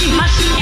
Imagina.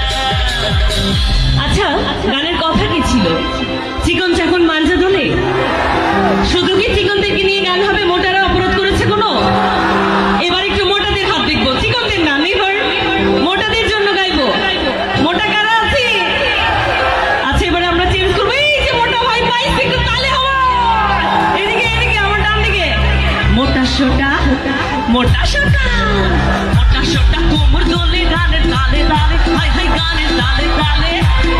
সোটা মোটা সোটা মোটা সোটা কোমর দোলে গানের তালে তালে, হাই হাই গানের তালে তালে,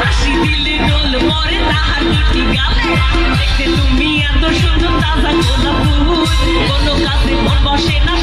হাসি দিলে দোল পরে তাহার দুটি গালে। দেখতে তুমি এত সুন্দর, তাজা গোলাপ ফুল, কোনো কাজে মন বসে না